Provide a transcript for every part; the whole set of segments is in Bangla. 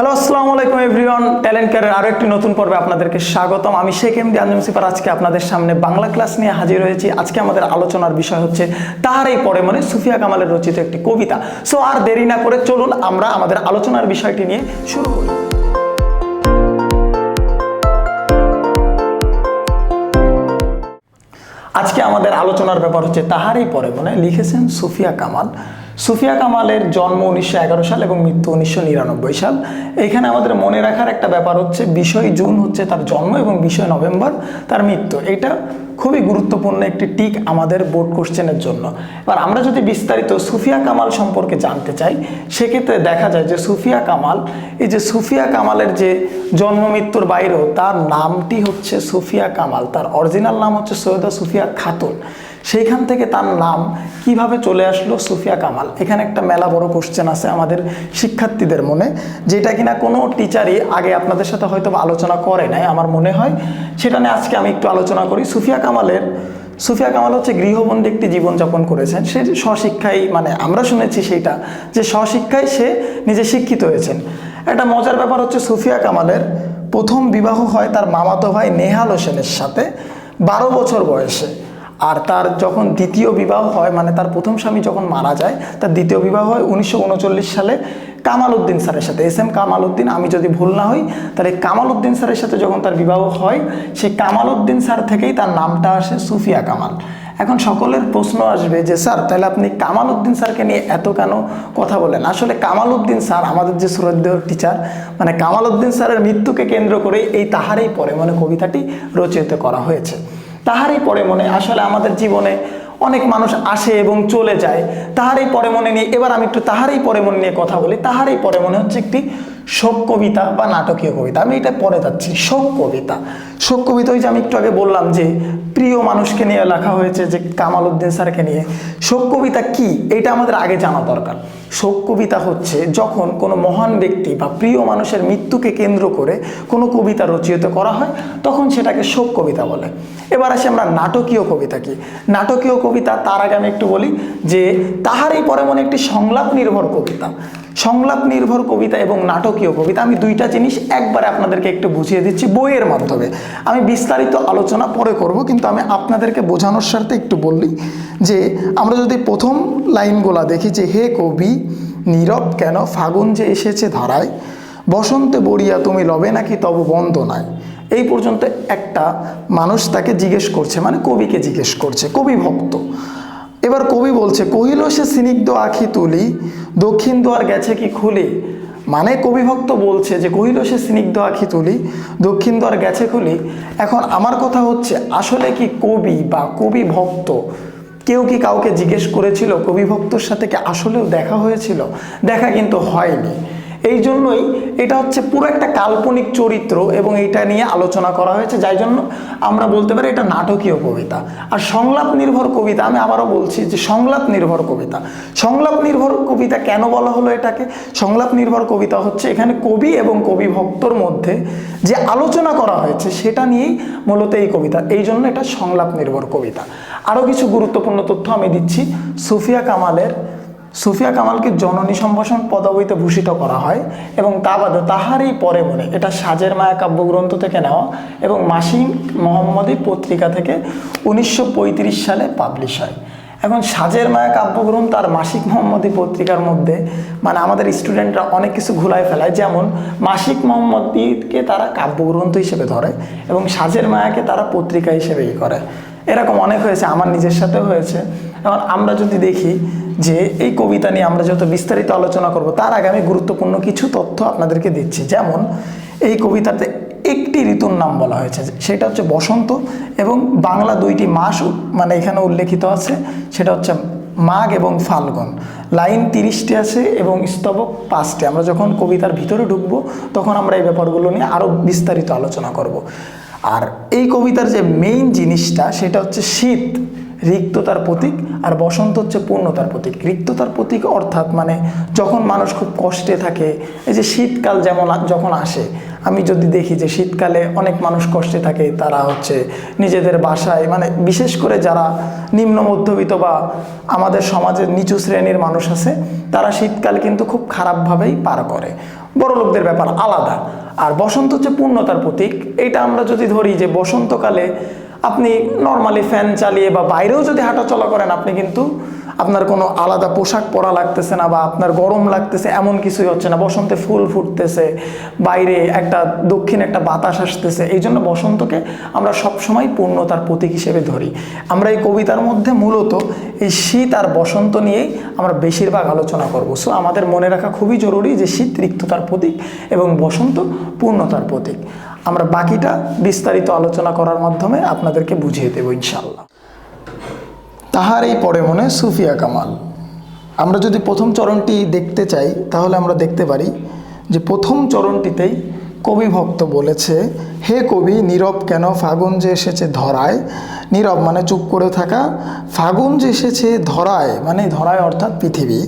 হ্যালো আসসালামু আলাইকুম এভরিওয়ান ট্যালেন্ট ক্যারের আরও একটি নতুন পর্বে আপনাদেরকে স্বাগতম। আমি শেখ এমডি আঞ্জুম সিফার আজকে আপনাদের সামনে বাংলা ক্লাস নিয়ে হাজির হয়েছি। আজকে আমাদের আলোচনার বিষয় হচ্ছে তাহার এই পরে মনে সুফিয়া কামালের রচিত একটি কবিতা। সো আর দেরি না করে চলুন আমরা আমাদের আলোচনার বিষয়টি নিয়ে শুরু করি। আজকে আমাদের আলোচনার ব্যাপার হচ্ছে তাহারই পরে মনে লিখেছেন সুফিয়া কামাল। সুফিয়া কামালের জন্ম উনিশশো এগারো সাল এবং মৃত্যু উনিশশো নিরানব্বই সাল। এখানে আমাদের মনে রাখার একটা ব্যাপার হচ্ছে, বিষয় জুন হচ্ছে তার জন্ম এবং বিষয় নভেম্বর তার মৃত্যু। এটা খুবই গুরুত্বপূর্ণ একটি টিক আমাদের বোর্ড কোশ্চেনের জন্য। এবার আমরা যদি বিস্তারিত সুফিয়া কামাল সম্পর্কে জানতে চাই, সেক্ষেত্রে দেখা যায় যে সুফিয়া কামাল, এই যে সুফিয়া কামালের যে জন্ম মৃত্যুর বাইরেও তার নামটি হচ্ছে সুফিয়া কামাল, তার অরিজিনাল নাম হচ্ছে সৈয়দা সুফিয়া খাতুন। সেইখান থেকে তার নাম কীভাবে চলে আসলো সুফিয়া কামাল? এখানে একটা মেলা বড় কোশ্চেন আছে আমাদের শিক্ষার্থীদের মনে, যেটা কিনা কোনো টিচারই আগে আপনাদের সাথে হয়তো আলোচনা করে নাই, আমার মনে হয়। সেটা নিয়ে আজকে আমি একটু আলোচনা করি। সুফিয়া কামালের, সুফিয়া কামাল হচ্ছে গৃহবন্দী একটি জীবনযাপন করেছেন। সে স্বশিক্ষায় মানে আমরা শুনেছি সেইটা যে স্বশিক্ষায় সে নিজে শিক্ষিত হয়েছেন। একটা মজার ব্যাপার হচ্ছে সুফিয়া কামালের প্রথম বিবাহ হয় তার মামাতো ভাই নেহাল হোসেনের সাথে, বারো বছর বয়সে। আর তার যখন দ্বিতীয় বিবাহ হয় মানে তার প্রথম স্বামী যখন মারা যায়, তার দ্বিতীয় বিবাহ হয় উনিশশো উনচল্লিশ সালে কামাল উদ্দিন স্যারের সাথে। এস এম কামাল উদ্দিন আমি যদি ভুল না হই, তাহলে কামাল উদ্দিন স্যারের সাথে যখন তার বিবাহ হয় সেই কামাল উদ্দিন স্যার থেকেই তার নামটা আসে সুফিয়া কামাল। এখন সকলের প্রশ্ন আসবে যে, স্যার, তাহলে আপনি কামাল উদ্দিন স্যারকে নিয়ে এত কেন কথা বলেন? আসলে কামাল উদ্দিন স্যার আমাদের যে শ্রদ্ধেয় টিচার মানে কামাল উদ্দিন স্যারের মৃত্যুকে কেন্দ্র করে এই তাহারেই পরে মানে কবিতাটি রচিত করা হয়েছে। তাহারই পরে মনে, আসলে আমাদের জীবনে অনেক মানুষ আসে এবং চলে যায়। তাহারই পরে মনে নিয়ে, এবার আমি একটু তাহারই পরে মনে নিয়ে কথা বলি। তাহারই পরে মনে হচ্ছে একটি শোক কবিতা বা নাটকীয় কবিতা। আমি এটা পরে যাচ্ছি, শোক কবিতা। শোক কবিতা ওই যে আমি একটু আগে বললাম যে প্রিয় মানুষকে নিয়ে লেখা হয়েছে যে কামাল উদ্দিন স্যারকে নিয়ে শোক কবিতা কি? এটা আমাদের আগে জানা দরকার। শোক কবিতা হচ্ছে যখন কোনো মহান ব্যক্তি বা প্রিয় মানুষের মৃত্যুকে কেন্দ্র করে কোনো কবিতা রচিত করা হয়, তখন সেটাকে শোক কবিতা বলে। এবার আসি আমরা নাটকীয় কবিতা কি? নাটকীয় কবিতা তার আগে আমি একটু বলি যে তাহারই পরে মনে একটি সংলাপ নির্ভর কবিতা। সংলাপ নির্ভর কবিতা এবং নাটকীয় কবিতা, আমি দুইটা জিনিস একবারে আপনাদেরকে একটু বুঝিয়ে দিচ্ছি বইয়ের মাধ্যমে। আমি বিস্তারিত আলোচনা পরে করব, কিন্তু আমি আপনাদেরকে বোঝানোর স্বার্থে একটু বললি যে আমরা যদি প্রথম লাইনগুলা দেখি যে, হে কবি, নীরব কেন ফাগুন যে এসেছে ধারায়? বসন্তে বড়িয়া তুমি লবে নাকি তব বন্দনায় এই পর্যন্ত একটা মানুষ তাকে জিজ্ঞেস করছে মানে কবিকে জিজ্ঞেস করছে, কবি ভক্ত। এবার কবি বলছে, কহিল সে স্নিগ্ধ আখি তুলি, দক্ষিণ দুয়ার গেছে কি খুলি? মানে কবিভক্ত বলছে যে কহিল সে স্নিগ্ধ আঁখি তুলি, দক্ষিণ দ্বার গেছে খুলি। এখন আমার কথা হচ্ছে, আসলে কি কবি বা কবি ভক্ত কেউ কি কাউকে জিজ্ঞেস করেছিল কবিভক্তর সাথে কি আসলেও দেখা হয়েছিল? দেখা কিন্তু হয়নি। এই জন্যই এটা হচ্ছে পুরো একটা কাল্পনিক চরিত্র এবং এটা নিয়ে আলোচনা করা হয়েছে, যাই জন্য আমরা বলতে পারি এটা নাটকীয় কবিতা। আর সংলাপ নির্ভর কবিতা, আমি আবারও বলছি যে সংলাপ নির্ভর কবিতা। সংলাপ নির্ভর কবিতা কেন বলা হলো এটাকে? সংলাপ নির্ভর কবিতা হচ্ছে এখানে কবি এবং কবি ভক্তর মধ্যে যে আলোচনা করা হয়েছে, সেটা নিয়েই মূলত এই কবিতা। এই জন্য এটা সংলাপ নির্ভর কবিতা। আরও কিছু গুরুত্বপূর্ণ তথ্য আমি দিচ্ছি। সুফিয়া কামালের সুফিয়া কামালকে জননী সম্ভাষণ পদবীতে ভূষিত করা হয় এবং তা বাদে তাহারই পরে মনে, এটা সাজের মায়া কাব্যগ্রন্থ থেকে নেওয়া এবং মাসিক মোহাম্মদী পত্রিকা থেকে উনিশশো পঁয়ত্রিশ সালে পাবলিশ হয়। এখন সাজের মায়া কাব্যগ্রন্থ আর মাসিক মোহাম্মদী পত্রিকার মধ্যে মানে আমাদের স্টুডেন্টরা অনেক কিছু ঘুলায় ফেলায়। যেমন, মাসিক মোহাম্মদীকে তারা কাব্যগ্রন্থ হিসেবে ধরে এবং সাজের মায়াকে তারা পত্রিকা হিসেবে ই করে। এরকম অনেক হয়েছে, আমার নিজের সাথেও হয়েছে। এখন আমরা যদি দেখি যে এই কবিতা নিয়ে আমরা যত বিস্তারিত আলোচনা করব, তার আগে আমি গুরুত্বপূর্ণ কিছু তথ্য আপনাদেরকে দিচ্ছি। যেমন, এই কবিতাতে একটি ঋতুর নাম বলা হয়েছে, সেটা হচ্ছে বসন্ত এবং বাংলা দুইটি মাস মানে এখানে উল্লেখিত আছে, সেটা হচ্ছে মাঘ এবং ফাল্গুন। লাইন তিরিশটি আছে এবং স্তবক পাঁচটি। আমরা যখন কবিতার ভিতরে ঢুকবো, তখন আমরা এই ব্যাপারগুলো নিয়ে আরও বিস্তারিত আলোচনা করব। আর এই কবিতার যে মেইন জিনিসটা, সেটা হচ্ছে শীত, রিক্ততার প্রতীক, আর বসন্ত হচ্ছে পূর্ণতার প্রতীক। রিক্ততার প্রতীক অর্থাৎ মানে যখন মানুষ খুব কষ্টে থাকে, এই যে শীতকাল যেমন যখন আসে আমি যদি দেখি যে শীতকালে অনেক মানুষ কষ্টে থাকে, তারা হচ্ছে নিজেদের বাসায় মানে বিশেষ করে যারা নিম্ন মধ্যবিত্ত বা আমাদের সমাজের নিচু শ্রেণির মানুষ আছে, তারা শীতকাল কিন্তু খুব খারাপভাবেই পার করে। বড় লোকদের ব্যাপার আলাদা। আর বসন্ত হচ্ছে পূর্ণতার প্রতীক। এইটা আমরা যদি ধরি যে বসন্তকালে আপনি নর্মালি ফ্যান চালিয়ে বা বাইরেও যদি হাঁটাচলা করেন, আপনি কিন্তু আপনার কোনো আলাদা পোশাক পরা লাগতেছে না বা আপনার গরম লাগতেছে, এমন কিছুই হচ্ছে না। বসন্তে ফুল ফুটতেছে, বাইরে একটা দক্ষিণ একটা বাতাস আসতেছে। এই জন্য বসন্তকে আমরা সবসময় পূর্ণতার প্রতীক হিসেবে ধরি। আমরা এই কবিতার মধ্যে মূলত এই শীত আর বসন্ত নিয়েই আমরা বেশিরভাগ আলোচনা করব। সো আমাদের মনে রাখা খুবই জরুরি যে শীত রিক্ততার প্রতীক এবং বসন্ত পূর্ণতার প্রতীক। আমরা বাকিটা বিস্তারিত আলোচনা করার মাধ্যমে আপনাদেরকে বুঝিয়ে দেবো ইনশাল্লাহ তাহার এই পরে মনে সুফিয়া কামাল। আমরা যদি প্রথম চরণটি দেখতে চাই, তাহলে আমরা দেখতে পারি যে প্রথম চরণটিতেই কবি ভক্ত বলেছে, হে কবি, নীরব কেন? ফাগুন যে এসেছে ধরায়। নীরব মানে চুপ করে থাকা। ফাগুন যে এসেছে ধরায় মানে ধরায় অর্থাৎ পৃথিবী।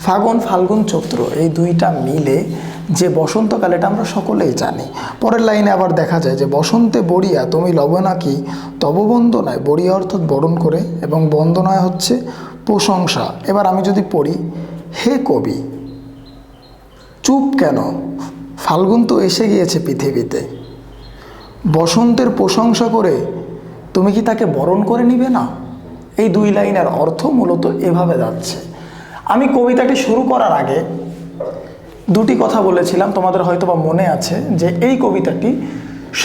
ফাগুন, ফাল্গুন, চৈত্র, এই দুইটা মিলে যে বসন্তকাল, এটা আমরা সকলেই জানি। পরের লাইনে আবার দেখা যায় যে বসন্তে বড়িয়া, তুমি লবণাকি তব বন্দনায়, বড়িয়া অর্থাৎ বরণ করে, এবং বন্দনায় হচ্ছে প্রশংসা। এবার আমি যদি পড়ি, হে কবি, চুপ কেন? ফাল্গুন তো এসে গিয়েছে পৃথিবীতে। বসন্তের প্রশংসা করে তুমি কি তাকে বরণ করে নিবে না? এই দুই লাইনের অর্থ মূলত এভাবে যাচ্ছে। আমি কবিতাটি শুরু করার আগে দুটি কথা বলেছিলাম, তোমাদের হয়তো বা মনে আছে যে এই কবিতাটি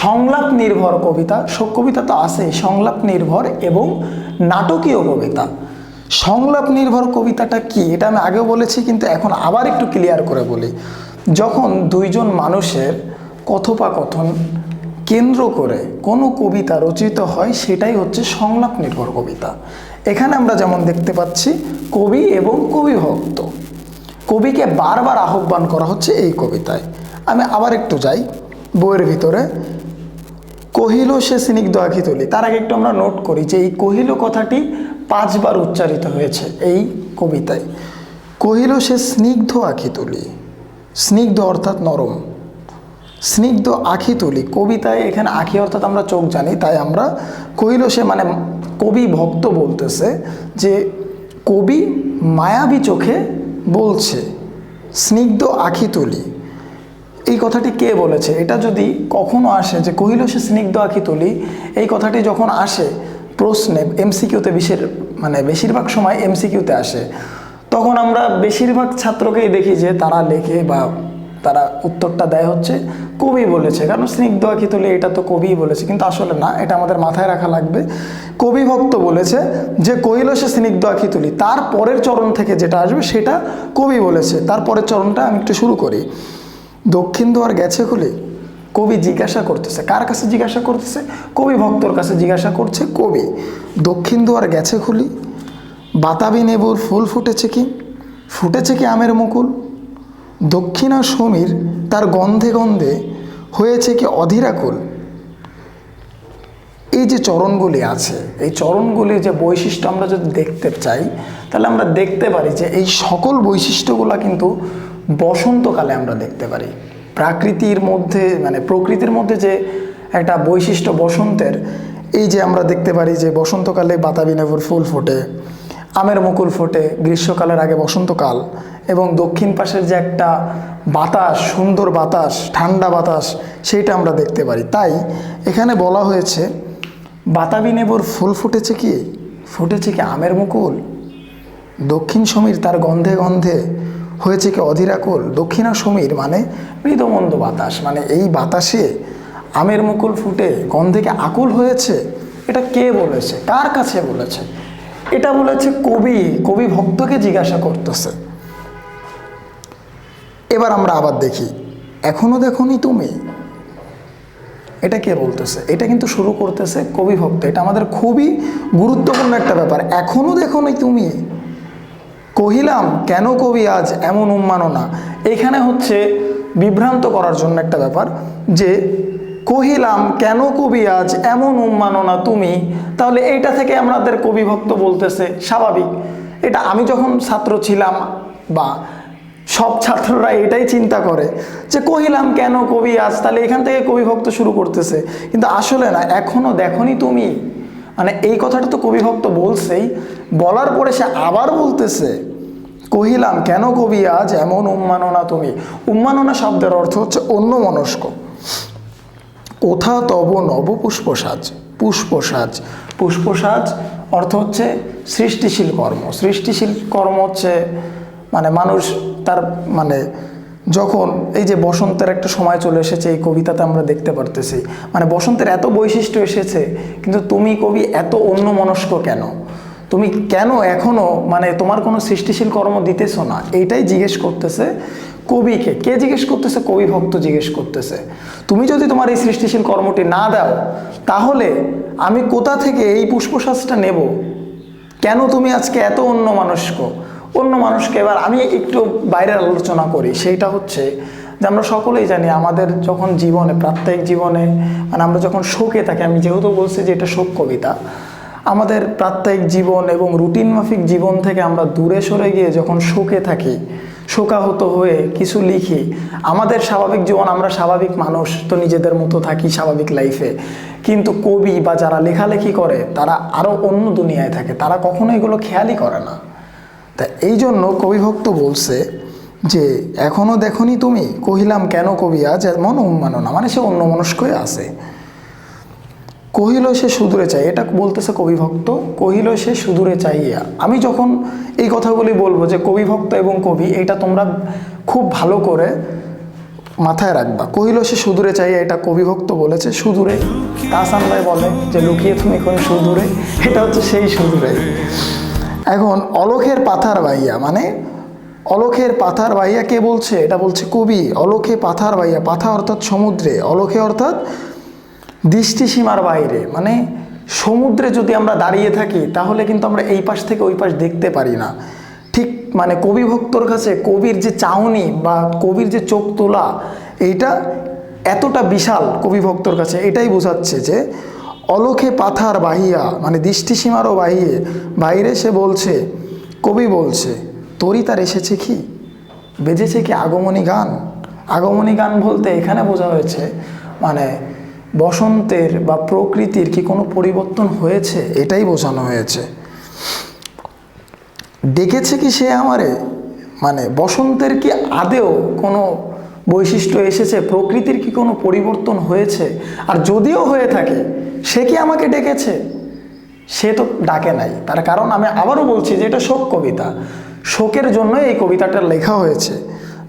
সংলাপ নির্ভর কবিতা, শোক কবিতা তো আছেই, সংলাপ নির্ভর এবং নাটকীয় কবিতা। সংলাপ নির্ভর কবিতাটা কি? এটা আমি আগেও বলেছি, কিন্তু এখন আবার একটু ক্লিয়ার করে বলি। যখন দুইজন মানুষের কথোপকথন কেন্দ্র করে কোনো কবিতা রচিত হয়, সেটাই হচ্ছে সংলাপ নির্ভর কবিতা। এখানে আমরা যেমন দেখতে পাচ্ছি, কবি এবং কবিভক্ত। কবিকে বারবার আহ্বান করা হচ্ছে এই কবিতায়। আমি আবার একটু যাই বইয়ের ভিতরে। কহিল সে স্নিগ্ধ আঁকি তুলি তার আগে একটু আমরা নোট করি যে এই কহিল কথাটি পাঁচবার উচ্চারিত হয়েছে এই কবিতায়। কহিল সে স্নিগ্ধ আঁকি তুলি স্নিগ্ধ অর্থাৎ নরম। স্নিগ্ধ আখি তুলি। কবিতায় এখানে আখি অর্থাৎ আমরা চোখ জানি, তাই আমরা কহিল সে মানে কবি ভক্ত বলতেছে যে কবি মায়াবী চোখে বলছে, স্নিগ্ধ আখি তুলি। এই কথাটি কে বলেছে? এটা যদি কখনো আসে যে কহিল সে স্নিগ্ধ আখি তুলি, এই কথাটি যখন আসে প্রশ্নে, এমসিকিউতে বিশের মানে বেশিরভাগ সময় এমসিকিউতে আসে। তখন আমরা বেশিরভাগ ছাত্রকেই দেখি যে তারা লেখে বা তারা উত্তরটা দেয় হচ্ছে কবি বলেছে। কারণ স্নিগ্ধ তুলে এটা তো কবিই বলেছে, কিন্তু আসলে না, এটা আমাদের মাথায় রাখা লাগবে। কবি ভক্ত বলেছে যে কইল সে স্নিগ্ধ আঁকি তুলি তার পরের চরণ থেকে যেটা আসবে সেটা কবি বলেছে। তার পরের চরণটা আমি একটু শুরু করি। দক্ষিণ দুয়ার গেছে খুলে, কবি জিজ্ঞাসা করতেছে, কার কাছে জিজ্ঞাসা করতেছে? কবি ভক্তর কাছে জিজ্ঞাসা করছে কবি। দক্ষিণ দুয়ার গেছে খুলি বাতাবি নেবুর ফুল ফুটেছে কি? ফুটেছে কি আমের মুকুল? দক্ষিণা সমীর তার গন্ধে গন্ধে হয়েছে কি অধীরাকুল এই যে চরণগুলি আছে, এই চরণগুলি যে বৈশিষ্ট্য আমরা যদি দেখতে চাই, তাহলে আমরা দেখতে পারি যে এই সকল বৈশিষ্ট্যগুলো কিন্তু বসন্তকালে আমরা দেখতে পারি। প্রাকৃতির মধ্যে মানে প্রকৃতির মধ্যে যে একটা বৈশিষ্ট্য বসন্তের, এই যে আমরা দেখতে পারি যে বসন্তকালে বাতাবি নেবুর ফুল ফোটে আমের মুকুল ফোটে গ্রীষ্মকালের আগে বসন্তকাল এবং দক্ষিণ পাশের যে একটা বাতাস, সুন্দর বাতাস, ঠান্ডা বাতাস, সেইটা আমরা দেখতে পারি। তাই এখানে বলা হয়েছে, বাতাবি নেবর ফুল ফুটেছে কি? ফুটেছে কি আমের মুকুল? দক্ষিণ সমীর তার গন্ধে গন্ধে হয়েছে কি অধীরাকুল দক্ষিণা সমীর মানে মৃদমন্দ বাতাস মানে এই বাতাসে আমের মুকুল ফুটে, গন্ধে কি আকুল হয়েছে? এটা কে বলেছে? কার কাছে বলেছে? এটা বলেছে কবি কবি ভক্তকে জিজ্ঞাসা করতেছে। এবার আমরা আবার দেখি, এখনও দেখনি তুমি? এটা কে বলতেছে? এটা কিন্তু শুরু করতেছে কবি ভক্ত। এটা আমাদের খুবই গুরুত্বপূর্ণ একটা ব্যাপার। এখনও দেখনি তুমি? কহিলাম, কেন কবি আজ এমন উন্মাননা? এখানে হচ্ছে বিভ্রান্ত করার জন্য একটা ব্যাপার যে কহিলাম, কেন কবি আজ এমন উন্মাননা তুমি? তাহলে এইটা থেকে আমাদের কবি ভক্ত বলতেছে, স্বাভাবিক। এটা আমি যখন ছাত্র ছিলাম, বা সব ছাত্ররা এটাই চিন্তা করে, যে কহিলাম, কেন কবি আজ? তাহলে এখান থেকে কবি ভক্ত শুরু করতেছে। কিন্তু আসলে না, এখনও দেখনি তুমি। মানে এই কথাটা তো কবি ভক্ত বলছেই। বলার পরে সে আবার বলতেছে, কহিলাম, কেন কবি আজ এমন উম্মাননা তুমি? উম্মাননা শব্দের অর্থ হচ্ছে অন্য মনস্ক কোথা তব নব পুষ্পসাজ। পুষ্পসাজ পুষ্পসাজ অর্থ হচ্ছে সৃষ্টিশীল কর্ম। সৃষ্টিশীল কর্ম হচ্ছে মানে মানুষ তার মানে যখন এই যে বসন্তের একটা সময় চলে এসেছে, এই কবিতাতে আমরা দেখতে পারতেছি। মানে বসন্তের এত বৈশিষ্ট্য এসেছে, কিন্তু তুমি কবি এত অন্য মনস্ক কেন? তুমি কেন এখনও মানে তোমার কোনো সৃষ্টিশীল কর্ম দিতেছো না? এইটাই জিজ্ঞেস করতেছে কবিকে, কে জিজ্ঞেস করতেছে? কবি ভক্ত জিজ্ঞেস করতেছে। তুমি যদি তোমার এই সৃষ্টিশীল কর্মটি না দাও, তাহলে আমি কোথা থেকে এই পুষ্পশ্বাসটা নেব? কেন তুমি আজকে এত অন্য মানুষক? অন্য মানুষকে এবার আমি একটু বাইরের আলোচনা করি। সেইটা হচ্ছে যে আমরা সকলেই জানি আমাদের যখন জীবনে প্রাত্যহিক জীবনে মানে আমরা যখন শোকে থাকি, আমি যেহেতু বলছি যে এটা শোক কবিতা, আমাদের প্রাত্যহিক জীবন এবং রুটিন মাফিক জীবন থেকে আমরা দূরে সরে গিয়ে যখন শোকে থাকি শোকাহত হয়ে কিছু লিখি, আমাদের স্বাভাবিক জীবন আমরা স্বাভাবিক মানুষ, তো নিজেদের মতো থাকি স্বাভাবিক লাইফে কিন্তু কবি বা যারা লেখালেখি করে, তারা আরও অন্য দুনিয়ায় থাকে, তারা কখনো এগুলো খেয়ালই করে না। তা এই জন্য কবিভক্ত বলছে যে, এখনও দেখনি তুমি? কহিলাম, কেন কবি আজ এমন উন্মাননা? মানে সে অন্য মনস্কই আছে। কহিল সে সুদূরে চাই। এটা বলতেছে কবিভক্ত কহিল সে সুদূরে চাইয়া। আমি যখন এই কথাগুলি বলব যে কবিভক্ত এবং কবি, এটা তোমরা খুব ভালো করে মাথায় রাখবা। কহিল সে সুদূরে চাইয়া, এটা কবিভক্ত বলেছে, সুদূরে। তাসান ভাই বলে যে, লুকিয়ে তুমি এখন সুদূরে। এটা হচ্ছে সেই সুদূরে। এখন অলখের পাথার বাইয়া মানে অলখের পাথার বাইয়া কে বলছে? এটা বলছে কবি। অলখে পাথার বাইয়া পাথা অর্থাৎ সমুদ্রে। অলখে অর্থাৎ দৃষ্টিসীমার বাইরে মানে সমুদ্রে যদি আমরা দাঁড়িয়ে থাকি, তাহলে কিন্তু আমরা এই পাশ থেকে ওই পাশ দেখতে পারি না। ঠিক মানে কবি ভক্তর কাছে কবির যে চাউনি বা কবির যে চোখ তোলা, এইটা এতটা বিশাল কবি ভক্তর কাছে, এটাই বোঝাচ্ছে যে অলখে পাথার বাহিয়া মানে দৃষ্টিসীমারও বাহিয়ে, বাইরে সে বলছে, কবি বলছে, তোরই তার এসেছে কি? বেজেছে কি আগমনী গান? আগমনী গান বলতে এখানে বোঝা হয়েছে মানে বসন্তের বা প্রকৃতির কি কোনো পরিবর্তন হয়েছে? এটাই বোঝানো হয়েছে। ডেকেছে কি সে আমারে? মানে বসন্তের কি আদেও কোনো বৈশিষ্ট্য এসেছে? প্রকৃতির কি কোনো পরিবর্তন হয়েছে? আর যদিও হয়ে থাকে, সে কি আমাকে ডেকেছে? সে তো ডাকে নাই। তার কারণ আমি আবারও বলছি যে এটা শোক কবিতা। শোকের জন্য এই কবিতাটা লেখা হয়েছে।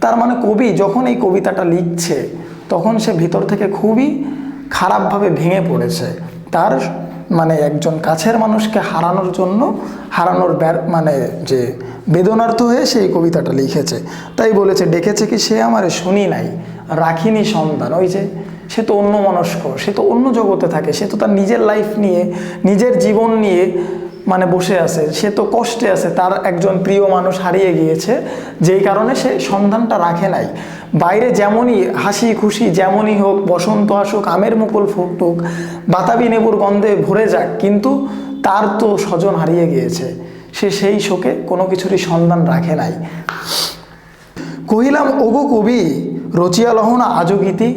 তার মানে কবি যখন এই কবিতাটা লিখছে, তখন সে ভিতর থেকে খুবই খারাপভাবে ভেঙে পড়েছে। তার মানে একজন কাছের মানুষকে হারানোর জন্য, হারানোর মানে যে বেদনার্থ হয়ে সেই কবিতাটা লিখেছে। তাই বলেছে, ডেকেছে কি সে আমার শুনি নাই, রাখিনি সন্ধান ওই যে, সে তো অন্য মনস্ক সে তো অন্য জগতে থাকে, সে তো তার নিজের লাইফ নিয়ে, নিজের জীবন নিয়ে মানে বসে আছে। সে তো কষ্টে আছে। তার একজন প্রিয় মানুষ হারিয়ে গিয়েছে। যেই কারণে সে সন্ধানটা রাখে নাই। বাইরে যেমনই হাসি খুশি যেমনই হোক, বসন্ত আসুক, আমের মুকুল ফুটুক, বাতাবি নেবুর গন্ধে ভরে যাক, কিন্তু তার তো স্বজন হারিয়ে গিয়েছে। সে সেই শোকে কোনো কিছুরই সন্ধান রাখে নাই। কহিলাম, ওগো কবি, রচিয়া লহনা আজও গীতি?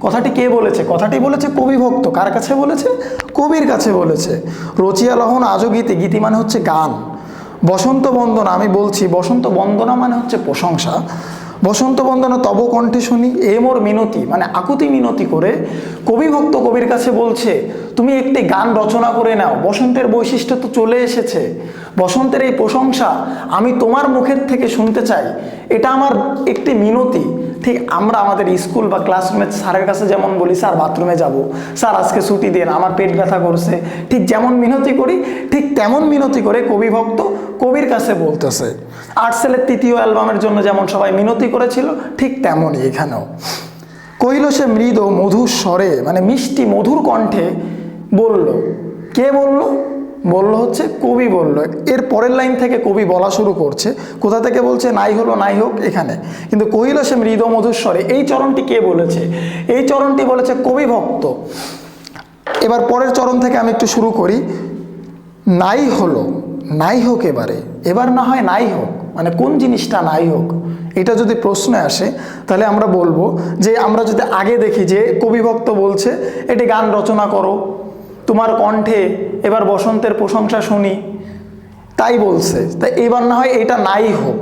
কথাটি কে বলেছে? কথাটি বলেছে কবি ভক্ত। কার কাছে বলেছে? কবির কাছে বলেছে। রচিয়া লহন আজও গীতি। গীতি মানে হচ্ছে গান। বসন্ত বন্দনা, আমি বলছি, বসন্ত বন্দনা মানে হচ্ছে প্রশংসা। বসন্ত বন্দনা তব কণ্ঠে শুনি, এ মোর মিনতি। মানে আকুতি মিনতি করে কবি ভক্ত কবির কাছে বলছে, তুমি একটি গান রচনা করে নাও। বসন্তের বৈশিষ্ট্য তো চলে এসেছে। বসন্তের এই প্রশংসা আমি তোমার মুখের থেকে শুনতে চাই। এটা আমার একটি মিনতি। ঠিক আমরা আমাদের স্কুল বা ক্লাসরুমে স্যারের কাছে যেমন বলি, স্যার বাথরুমে যাব। স্যার, আজকে ছুটি দেন আমার পেট ব্যথা করছে। ঠিক যেমন মিনতি করি, ঠিক তেমন মিনতি করে কবি ভক্ত কবির কাছে বলতেছে। আর্টসেলের তৃতীয় অ্যালবামের জন্য যেমন সবাই মিনতি করেছিল, ঠিক তেমনই এখানেও। কইল সে মৃদ মধুর স্বরে মানে মিষ্টি মধুর কণ্ঠে বলল, কে বলল? বলল হচ্ছে কবি বলল। এর পরের লাইন থেকে কবি বলা শুরু করছে। কোথা থেকে বলছে, নাই হলো, নাই হোক, এখানে। কিন্তু কহিল সে মৃদ মধুর স্বরে এই চরণটি কে বলেছে? এই চরণটি বলেছে কবি ভক্ত। এবার পরের চরণ থেকে আমি একটু শুরু করি। নাই হলো, নাই হোক এবারে। এবার না হয় নাই হোক। মানে কোন জিনিসটা নাই হোক? এটা যদি প্রশ্নে আসে, তাহলে আমরা বলব যে, আমরা যদি আগে দেখি যে কবিভক্ত বলছে, এটি গান রচনা করো। তোমার কণ্ঠে এবার বসন্তের প্রশংসা শুনি। তাই বলছে তাই এবার না হয় এটা নাই হোক।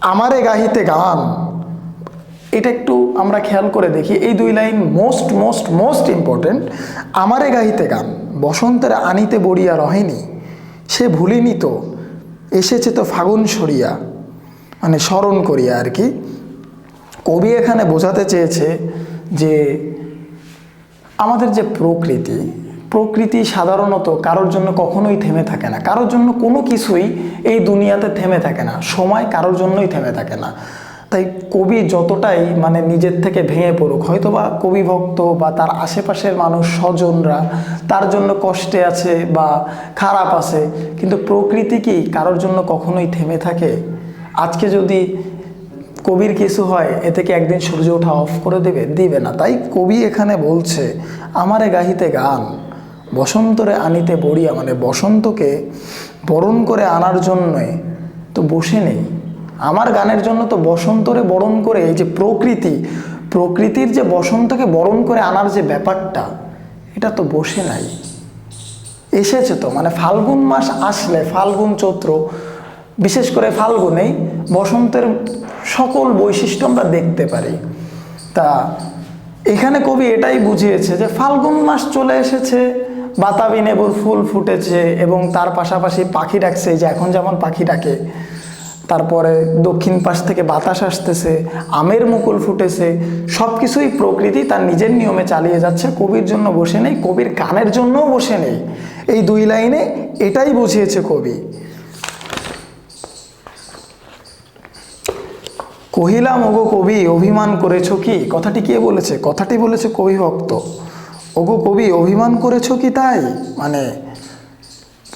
আমারে গাহিতে গান। এটা একটু আমরা খেয়াল করে দেখি। এই দুই line most most most important আমারে গাহিতে গান, বসন্তের আনিতে বড়িয়া রহেনি। সে ভুলিনি তো, এসেছে তো ফাগুন সরিয়া। মানে স্মরণ করিয়া আর কি। কবি এখানে বোঝাতে চেয়েছে যে আমাদের যে প্রকৃতি প্রকৃতি সাধারণত কারোর জন্য কখনোই থেমে থাকে না। কারোর জন্য কোনো কিছুই এই দুনিয়াতে থেমে থাকে না। সময় কারোর জন্যই থেমে থাকে না। তাই কবি যতটাই মানে নিজের থেকে ভেঙে পড়ুক হয়তো বা কবি ভক্ত বা তার আশেপাশের মানুষ, স্বজনরা তার জন্য কষ্টে আছে বা খারাপ আছে, কিন্তু প্রকৃতি কি কারোর জন্য কখনোই থেমে থাকে? আজকে যদি কবির কিছু হয়, এ থেকে একদিন সূর্য ওঠা অফ করে দেবে, দিবে না। তাই কবি এখানে বলছে, আমারে গাহিতে গান, বসন্তরে আনিতে বড়িয়া। মানে বসন্তকে বরণ করে আনার জন্যে তো বসে নেই। আমার গানের জন্য তো বসন্তরে বরণ করে, এই যে প্রকৃতি, প্রকৃতির যে বসন্তকে বরণ করে আনার যে ব্যাপারটা, এটা তো বসে নাই। এসেছে তো মানে ফাল্গুন মাস আসলে, ফাল্গুন চৈত্র বিশেষ করে ফাল্গুনেই বসন্তের সকল বৈশিষ্ট্য আমরা দেখতে পারি। তা এখানে কবি এটাই বুঝিয়েছে যে ফাল্গুন মাস চলে এসেছে, বাতাবি নেবুর ফুল ফুটেছে এবং তার পাশাপাশি পাখি ডাকছে যে এখন যেমন পাখি ডাকে, তারপরে দক্ষিণ পাশ থেকে বাতাস আসতেছে, আমের মুকুল ফুটেছে সব কিছুই প্রকৃতি তার নিজের নিয়মে চালিয়ে যাচ্ছে, কবির জন্য বসে নেই, কবির কানের জন্যও বসে নেই। এই দুই লাইনে এটাই বুঝিয়েছে কবি। কহিলাম, ওগো কবি, অভিমান করেছ কি? কথাটি কে বলেছে? কথাটি বলেছে কবি ভক্ত। ওগো কবি, অভিমান করেছ কি তাই? মানে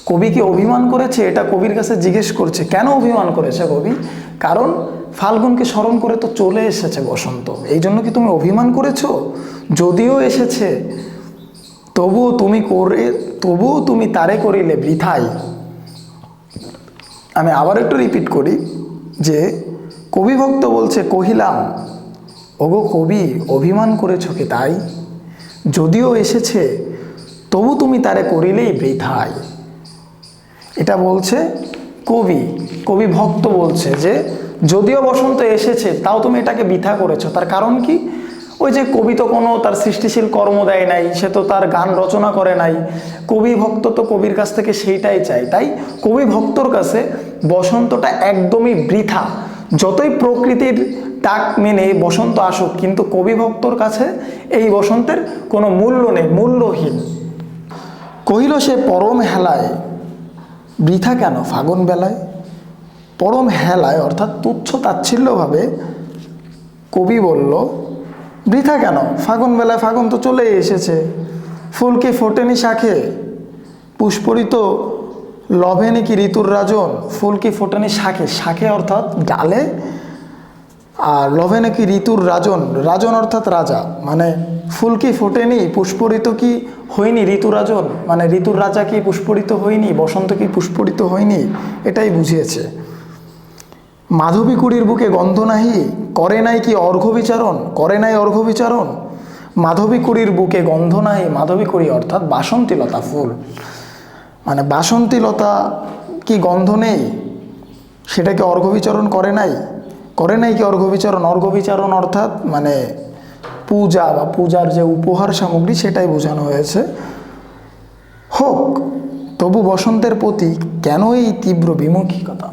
কবি কি অভিমান করেছে? এটা কবির কাছে জিজ্ঞেস করছে। কেন অভিমান করেছে কবি? কারণ ফাল্গুনকে স্মরণ করে তো চলে এসেছে বসন্ত। এই জন্য কি তুমি অভিমান করেছ? যদিও এসেছে, তবুও তুমি করে, তবুও তুমি তারে করিলে বৃথাই। আমি আবার একটু রিপিট করি যে কবি ভক্ত বলছে, কহিলাম, ওগো কবি, অভিমান করেছ কি তাই? যদিও এসেছে, তবু তুমি তারে করিলেই বৃথায় এটা বলছে কবি। কবি ভক্ত বলছে যে, যদিও বসন্ত এসেছে, তাও তুমি এটাকে বৃথা করেছ। তার কারণ কি? ওই যে কবি তো কোনো তার সৃষ্টিশীল কর্ম দেয় নাই, সে তো তার গান রচনা করে নাই। কবি ভক্ত তো কবির কাছ থেকে সেইটাই চাই তাই কবি ভক্তর কাছে বসন্তটা একদমই বৃথা। যতই প্রকৃতির ডাক মেনে বসন্ত আসুক, কিন্তু কবি ভক্তর কাছে এই বসন্তের কোনো মূল্য নেই, মূল্যহীন। কহিল সে পরম হেলায়, বৃথা কেন ফাগুন বেলায়? পরম হেলায়, অর্থাৎ তুচ্ছ তাচ্ছিল্যভাবে কবি বলল, বৃথা কেন? ফাগুন বেলায় ফাগুন তো চলেই এসেছে। ফুলকে ফোটেনি শাখে, পুষ্পরিত লভে নাকি ঋতুর রাজন? ফুল কি ফোটেনি শাখে শাখে অর্থাৎ ডালে? আর লভে নাকি ঋতুর রাজন? রাজন অর্থাৎ রাজা। মানে ফুল কি ফোটেনি? পুষ্পরিত কি হয়নি ঋতুরাজন মানে ঋতুর রাজা কি পুষ্পরিত হয়নি? বসন্ত কি পুষ্পরিত হয়নি? এটাই বুঝিয়েছে। মাধবী কুড়ির বুকে গন্ধ নাহি? করে নাই কি অর্ঘ্য বিচারণ করে নাই অর্ঘ্য বিচারণ মাধবী কুড়ির বুকে গন্ধ নাহি? মাধবী কুড়ি অর্থাৎ বাসন্তীলতা ফুল। মানে বাসন্তীলতা কি গন্ধ নেই? সেটাকে অর্ঘ্যবিচরণ করে নাই? করে নাই কি অর্ঘ্যবিচরণ অর্ঘ্যবিচরণ অর্থাৎ মানে পূজা বা পূজার যে উপহার সামগ্রী সেটাই বোঝানো হয়েছে। হোক, তবু বসন্তের প্রতি কেন এই তীব্র বিমুখিকতা?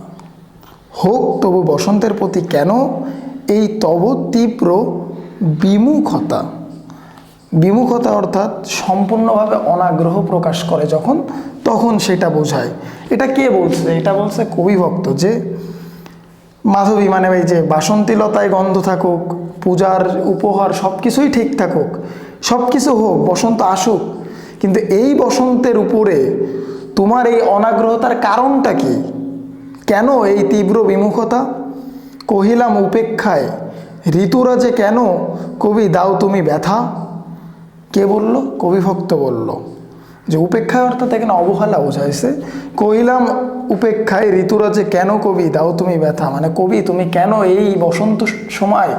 হোক, তবু বসন্তের প্রতি কেন এই তব তীব্র বিমুখতা? বিমুখতা অর্থাৎ সম্পূর্ণভাবে অনাগ্রহ প্রকাশ করে যখন তখন সেটা বোঝায়। এটা কে বলছে? এটা বলছে কবি ভক্ত যে, মাধবী মানে এই যে বাসন্তীলতায় গন্ধ থাকুক, পূজার উপহার সব কিছুই ঠিক থাকুক সব কিছু হোক, বসন্ত আসুক, কিন্তু এই বসন্তের উপরে তোমার এই অনাগ্রহতার কারণটা কি? কেন এই তীব্র বিমুখতা? কহিলাম উপেক্ষায়, ঋতুরা যে কেন? কবি, দাও তুমি ব্যথা। কে বলল? কবি ভক্ত বলল। যে উপেক্ষায় অর্থাৎ এখানে অবহেলা বোঝাইছে। কহিলাম, উপেক্ষায় ঋতুরাজে কেন কবি? দাও তুমি ব্যথা। মানে কবি, তুমি কেন এই বসন্ত সময়,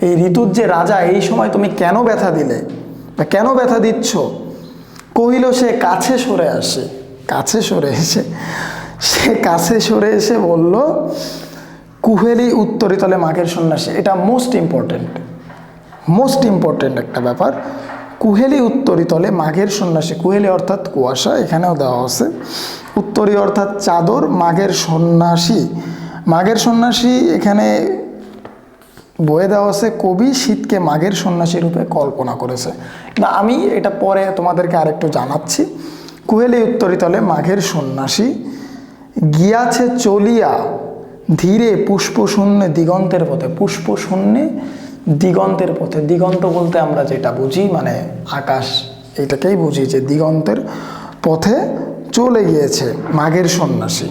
এই ঋতুর যে রাজা, এই সময় তুমি কেন ব্যথা দিলে? বা কেন ব্যথা দিচ্ছ? কহিল, সে কাছে সরে আসে। কাছে সরে এসে, সে কাছে সরে এসে বলল, কুহেলি উত্তরিতলে মাঘের সন্ন্যাসী। এটা মোস্ট ইম্পর্টেন্ট মোস্ট ইম্পর্টেন্ট একটা ব্যাপার। কুহেলি উত্তরিতলে মাঘের সন্ন্যাসী, কুহেলি অর্থাৎ কুয়াশা, এখানেও দেওয়া আছে। উত্তরী অর্থাৎ চাদর, মাঘের সন্ন্যাসী। মাঘের সন্ন্যাসী এখানে বয়ে দেওয়া আছে, কবি শীতকে মাঘের সন্ন্যাসী রূপে কল্পনা করেছে। না, আমি এটা পরে তোমাদেরকে আরেকটু জানাচ্ছি। কুহেলি উত্তরিতলে মাঘের সন্ন্যাসী, গিয়াছে চলিয়া ধীরে পুষ্প শূন্যে দিগন্তের পথে পুষ্প শূন্যে দিগন্তের পথে, দিগন্ত বলতে আমরা যেটা বুঝি মানে আকাশ এটাকেই বুঝি যে দিগন্তের পথে চলে গিয়েছে মাঘের সন্ন্যাসী।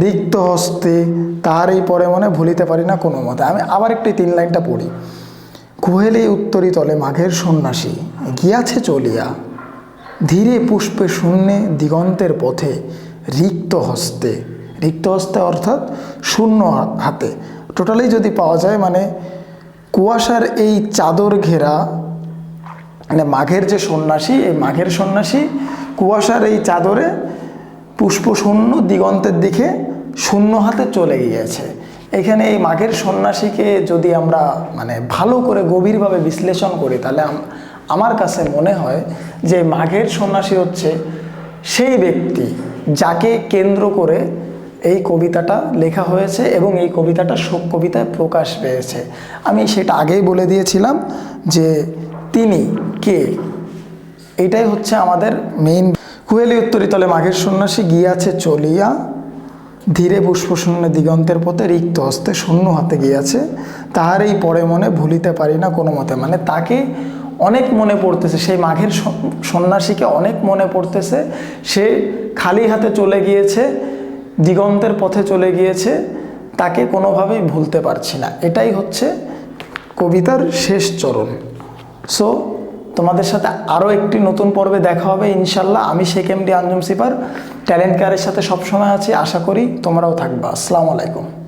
রিক্ত হস্তে তাহার এই পরে মনে ভুলিতে পারি না কোনো মতে। আমি আবার একটি তিন লাইনটা পড়ি। কুহেলি উত্তরি তলে মাঘের সন্ন্যাসী গিয়াছে চলিয়া, ধীরে পুষ্পে শূন্যে দিগন্তের পথে রিক্ত হস্তে। রিক্ত হস্তে অর্থাৎ শূন্য হাতে। টোটালি যদি পাওয়া যায় মানে কুয়াশার এই চাদর ঘেরা মানে মাঘের যে সন্ন্যাসী, এই মাঘের সন্ন্যাসী কুয়াশার এই চাদরে পুষ্পশূন্য দিগন্তের দিকে শূন্য হাতে চলে গিয়েছে। এখানে এই মাঘের সন্ন্যাসীকে যদি আমরা মানে ভালো করে গভীরভাবে বিশ্লেষণ করি, তাহলে আমার কাছে মনে হয় যে মাঘের সন্ন্যাসী হচ্ছে সেই ব্যক্তি যাকে কেন্দ্র করে এই কবিতাটা লেখা হয়েছে এবং এই কবিতাটা শোক কবিতায় প্রকাশ পেয়েছে। আমি সেটা আগেই বলে দিয়েছিলাম যে তিনি, কে, এটাই হচ্ছে আমাদের মেইন কুয়েলি উত্তরিতলে মাঘের সন্ন্যাসী গিয়াছে চলিয়া, ধীরে পুষ্পশূন্য দিগন্তের পথে রিক্ত হস্তে শূন্য হাতে গিয়াছে। তাহার এই পরে মনে ভুলিতে পারি না কোনো মতে। মানে তাকে অনেক মনে পড়তেছে, সেই মাঘের সন্ন্যাসীকে অনেক মনে পড়তেছে। সে খালি হাতে চলে গিয়েছে দিগন্তের পথে চলে গিয়েছে, তাকে কোনোভাবেই ভুলতে পারছি না। এটাই হচ্ছে কবিতার শেষ চরণ। সো তোমাদের সাথে আরও একটি নতুন পর্বে দেখা হবে, ইনশাল্লাহ। আমি শেখ এমডি আঞ্জুম সিপার, ট্যালেন্ট কেয়ারের সাথে সবসময় আছি। আশা করি তোমরাও থাকবা। আসসালামু আলাইকুম।